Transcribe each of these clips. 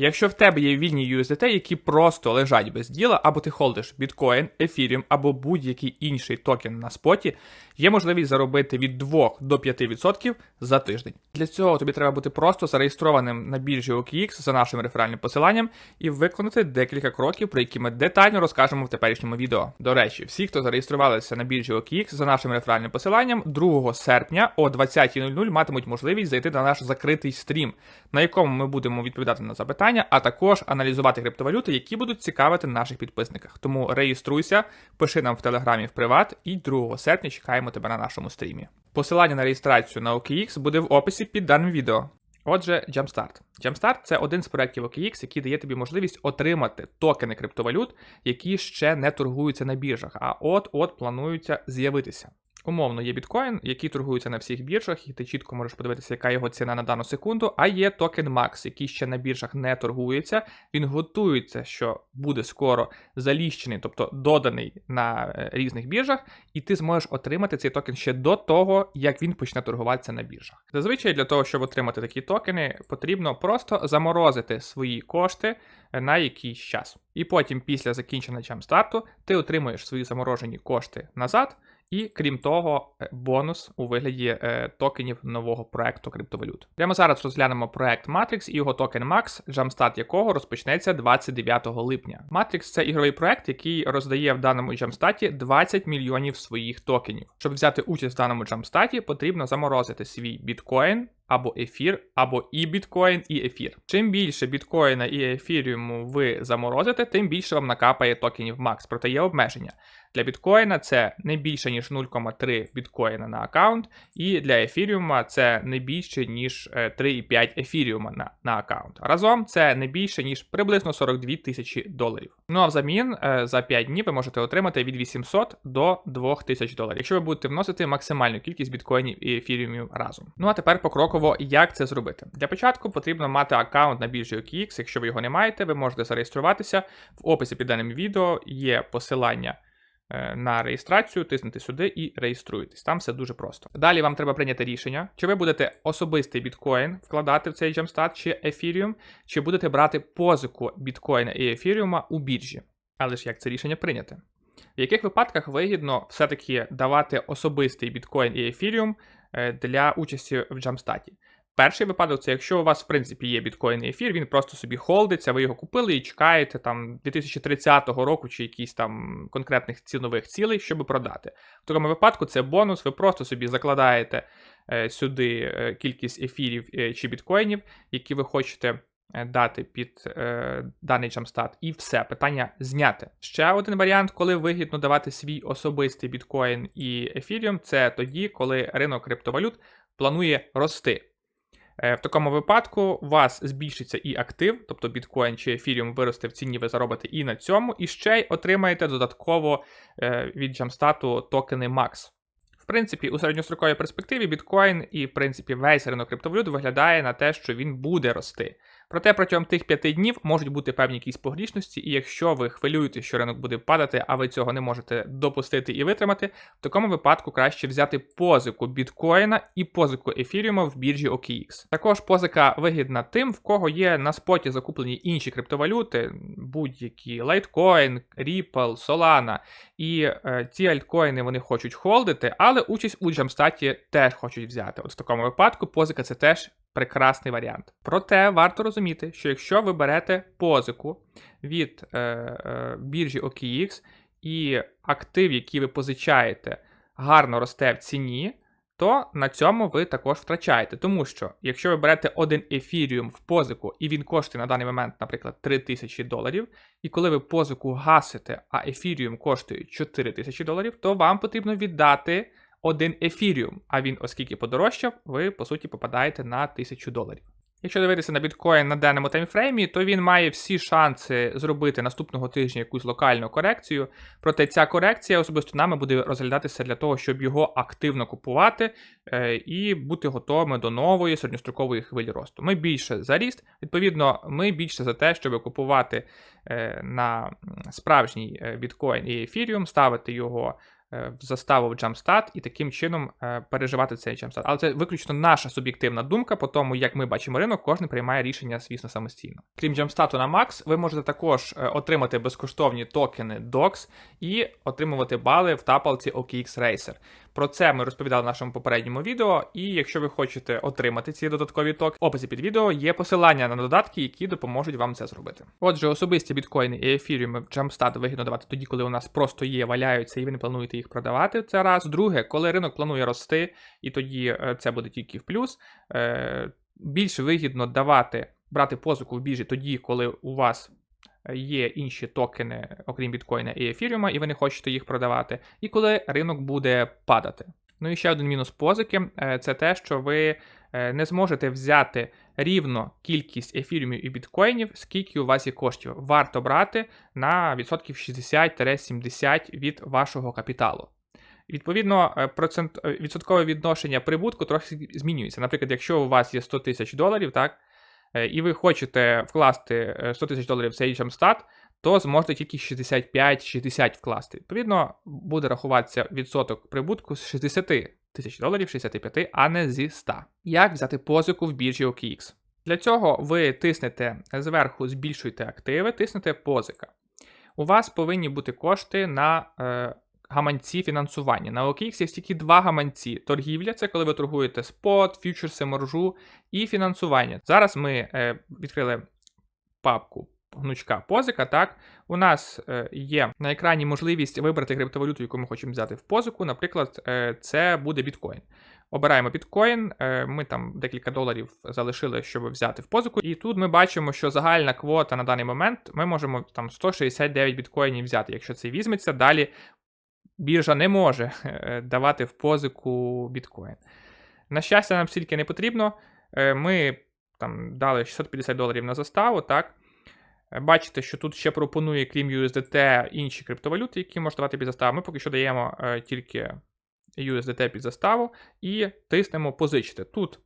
Якщо в тебе є вільні USDT, які просто лежать без діла, або ти холдиш біткоін, ефіріум або будь-який інший токен на споті, є можливість заробити від 2 до 5% за тиждень. Для цього тобі треба бути просто зареєстрованим на біржі OKX за нашим реферальним посиланням і виконати декілька кроків, про які ми детально розкажемо в теперішньому відео. До речі, всі, хто зареєструвалися на біржі OKX за нашим реферальним посиланням, 2 серпня о 20.00 матимуть можливість зайти на наш закритий стрім, на якому ми будемо відповідати на запитання, а також аналізувати криптовалюти, які будуть цікавити наших підписниках. Тому реєструйся, пиши нам в телеграмі в приват, і 2 серпня чекаємо тебе на нашому стрімі. Посилання на реєстрацію на OKX буде в описі під даним відео. Отже, Jumpstart. Jumpstart – це один з проєктів OKX, який дає тобі можливість отримати токени криптовалют, які ще не торгуються на біржах, а от-от плануються з'явитися. Умовно, є біткоін, який торгується на всіх біржах, і ти чітко можеш подивитися, яка його ціна на дану секунду. А є токен Max, який ще на біржах не торгується. Він готується, що буде скоро заліщений, тобто доданий на е, різних біржах, і ти зможеш отримати цей токен ще до того, як він почне торгуватися на біржах. Зазвичай для того, щоб отримати такі токени, потрібно просто заморозити свої кошти е, на якийсь час. І потім, після закінчення чамстарту, ти отримуєш свої заморожені кошти назад. І крім того, е, бонус у вигляді е, токенів нового проекту криптовалют. Прямо зараз розглянемо проект Matrix і його токен Max, джамстат якого розпочнеться 29 липня. Matrix це ігровий проект, який роздає в даному джамстаті 20 мільйонів своїх токенів. Щоб взяти участь в даному джамстаті, потрібно заморозити свій біткоін. Або ефір, або і біткоін, і ефір. Чим більше біткоїна і ефіріуму ви заморозите, тим більше вам накапає токенів Max, проте є обмеження. Для біткоїна це не більше, ніж 0,3 біткоїна на аккаунт, і для ефіріума це не більше, ніж 3,5 ефіріума на на аккаунт. Разом це не більше, ніж приблизно 42 тисячі доларів. Ну а взамін е, за 5 днів ви можете отримати від 800 до 2000 доларів, якщо ви будете вносити максимальну кількість біткоїнів і ефіріумів разом. Ну а тепер покроково, як це зробити. Для початку потрібно мати аккаунт на біржі OKX. Якщо ви його не маєте, ви можете зареєструватися. В описі під даним відео є посилання. Е, на реєстрацію, тиснете сюди і реєструєтесь. Там все дуже просто. Далі вам треба прийняти рішення, чи ви будете особистий біткоін вкладати в цей Gemstat чи ефіріум, чи будете брати позику біткоїна і ефіріума у біржі. Але ж як це рішення прийняти? В яких випадках вигідно все-таки давати особистий біткоін і ефіріум для участі в джамстаті? Перший випадок це якщо у вас, в принципі, є біткоін і ефір, він просто собі холдиться, ви його купили і чекаєте там 2030 року чи якісь там конкретних цінових цілей, щоб продати. В такому випадку це бонус, ви просто собі закладаєте е, сюди е, кількість ефірів е, чи біткоїнів, які ви хочете. Дати під е, даний джамстат, і все, питання зняте. Ще один варіант, коли вигідно давати свій особистий біткоін і ефіріум, це тоді, коли ринок криптовалют планує рости. Е, в такому випадку у вас збільшиться і актив, тобто біткоін чи ефіріум виросте в ціні, ви заробите і на цьому, і ще й отримаєте додатково е, від Jamstatu токени MAX. В принципі, у середньостроковій перспективі біткоін і, в принципі, весь ринок криптовалют виглядає на те, що він буде рости. Проте протягом тих п'яти днів можуть бути певні якісь погрішності, і якщо ви хвилюєте, що ринок буде падати, а ви цього не можете допустити і витримати, в такому випадку краще взяти позику біткоїна і позику ефіріума в біржі OKX. Також позика вигідна тим, в кого є на споті закуплені інші криптовалюти, будь-які Litecoin, Ripple, Solana. І е, ці альткоїни вони хочуть холдити, але участь у джамстаті теж хочуть взяти. От в такому випадку позика це теж прекрасний варіант. Проте варто розуміти, що якщо ви берете позику від е, е, біржі OKX і актив, який ви позичаєте, гарно росте в ціні, то на цьому ви також втрачаєте. Тому що, якщо ви берете один ефіріум в позику, і він коштує на даний момент, наприклад, 3000 доларів, і коли ви позику гасите, а ефіріум коштує 4000 доларів, то вам потрібно віддати один ефіріум, а він, оскільки подорожчав, ви по суті попадаєте на 1000 доларів. Якщо дивитися на біткоін на даному таймфреймі, то він має всі шанси зробити наступного тижня якусь локальну корекцію. Проте ця корекція особисто нами буде розглядатися для того, щоб його активно купувати е, і бути готовими до нової середньострокової хвилі росту. Ми більше за ріст, відповідно, ми більше за те, щоб купувати е, на справжній е, біткоін і ефіріум, ставити його в заставу в Jamstat і таким чином е, переживати цей Jamstat. Але це виключно наша суб'єктивна думка по тому, як ми бачимо ринок, кожен приймає рішення, звісно, самостійно. Крім Jamstat на Max, ви можете також е, отримати безкоштовні токени DOX і отримувати бали в тапалці OKX Racer. Про це ми розповідали в нашому попередньому відео. І якщо ви хочете отримати ці додаткові токи, в описі під відео є посилання на додатки, які допоможуть вам це зробити. Отже, особисті біткоїни і ефіріуми Jumpstart вигідно давати тоді, коли у нас просто є, валяються, і ви не плануєте їх продавати. Це раз. Друге, коли ринок планує рости, і тоді е, це буде тільки в плюс. Е, Більш вигідно давати брати позику в біржі тоді, коли у вас є інші токени, окрім біткоїна і ефіріума, і ви не хочете їх продавати, і коли ринок буде падати. Ну і ще один мінус позики е, це те, що ви е, не зможете взяти рівно кількість ефіріумів і біткоїнів, скільки у вас є коштів. Варто брати на відсотків 60-70 від вашого капіталу. Відповідно, е, процент, відсоткове відношення прибутку трохи змінюється. Наприклад, якщо у вас є 100 тисяч доларів, так, і ви хочете вкласти е, 100 тисяч доларів в цей Jumpstart, то зможете тільки 65-60 вкласти. Відповідно, буде рахуватися відсоток прибутку з 60 тисяч доларів, 65, а не зі 100. Як взяти позику в біржі OKX? Для цього ви тиснете зверху, збільшуйте активи, тиснете позика. У вас повинні бути кошти на е, гаманці фінансування. На OKX є тільки два гаманці: торгівля це коли ви торгуєте спот, фьючерси, маржу і фінансування. Зараз ми е, відкрили папку гнучка позика. Так, у нас е, є на екрані можливість вибрати криптовалюту, яку ми хочемо взяти в позику. Наприклад, е, це буде біткоін. Обираємо біткоін, е, ми там декілька доларів залишили, щоб взяти в позику. І тут ми бачимо, що загальна квота на даний момент ми можемо там 169 біткоїнів взяти. Якщо це візьметься, далі біржа не може е, давати в позику біткоін. На щастя, нам стільки не потрібно. Е, Ми там дали 650 доларів на заставу, так. Е, Бачите, що тут ще пропонує, крім USDT, інші криптовалюти, які можна давати під заставу. Ми поки що даємо тільки USDT під заставу і тиснемо позичити. Тут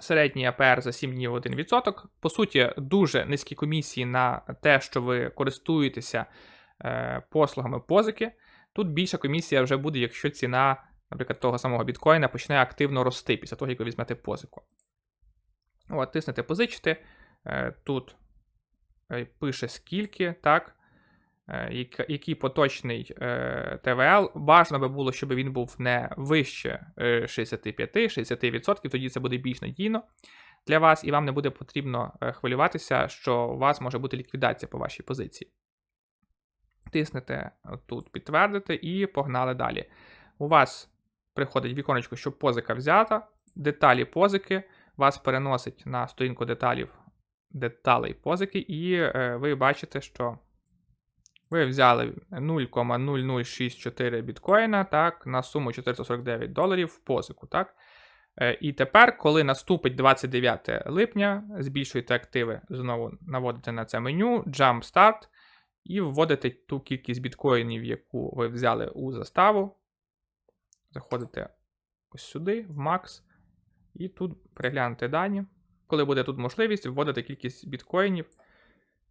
середній АПР за 7 днів 1%. По суті, дуже низькі комісії на те, що ви користуєтеся послугами позики. Тут більша комісія вже буде, якщо ціна, наприклад, того самого біткоїна почне активно рости після того, як ви візьмете позику. От, тиснете позичити. Е, Тут е, пише скільки, так, е, який поточний ТВЛ. Бажано би було, щоб він був не вище е, 65-60%, тоді це буде більш надійно для вас, і вам не буде потрібно хвилюватися, що у вас може бути ліквідація по вашій позиції. Тиснете тут підтвердити і погнали далі. У вас приходить віконечко, що позика взята, деталі позики, вас переносить на сторінку деталів деталей позики, і е, ви бачите, що ви взяли 0,0064 біткоїна так, на суму 449 доларів в позику. Так? Е, І тепер, коли наступить 29 липня, збільшуєте активи, знову наводите на це меню, Jump Start, і вводите ту кількість біткоїнів, яку ви взяли у заставу. Заходите ось сюди, в Max, і тут переглянути дані. Коли буде тут можливість, вводити кількість біткоїнів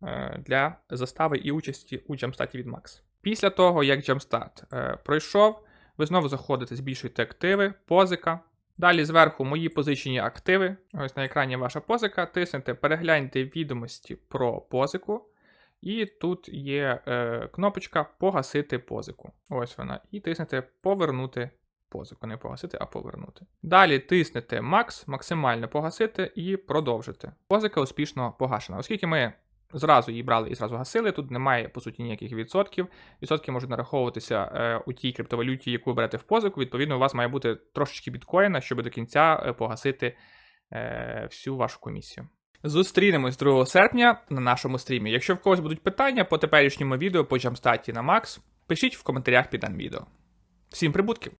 е, для застави і участі у Jumpstart від Max. Після того, як Jumpstart е, пройшов, ви знову заходите, збільшуєте активи, позика. Далі зверху мої позичені активи. Ось на екрані ваша позика. Тиснете, перегляньте відомості про позику. І тут є е, кнопочка Погасити позику. Ось вона. І тиснете Повернути позику. Не погасити, а повернути. Далі тиснете Max, максимально погасити і продовжити. Позика успішно погашена. Оскільки ми зразу її брали і зразу гасили, тут немає по суті ніяких відсотків. Відсотки можуть нараховуватися е, у тій криптовалюті, яку ви берете в позику. Відповідно, у вас має бути трошечки біткоїна, щоб до кінця е, погасити е, всю вашу комісію. Зустрінемось 2 серпня на нашому стрімі. Якщо в когось будуть питання по теперішньому відео по Jamstat на Max, пишіть в коментарях під даним відео. Всім прибутків!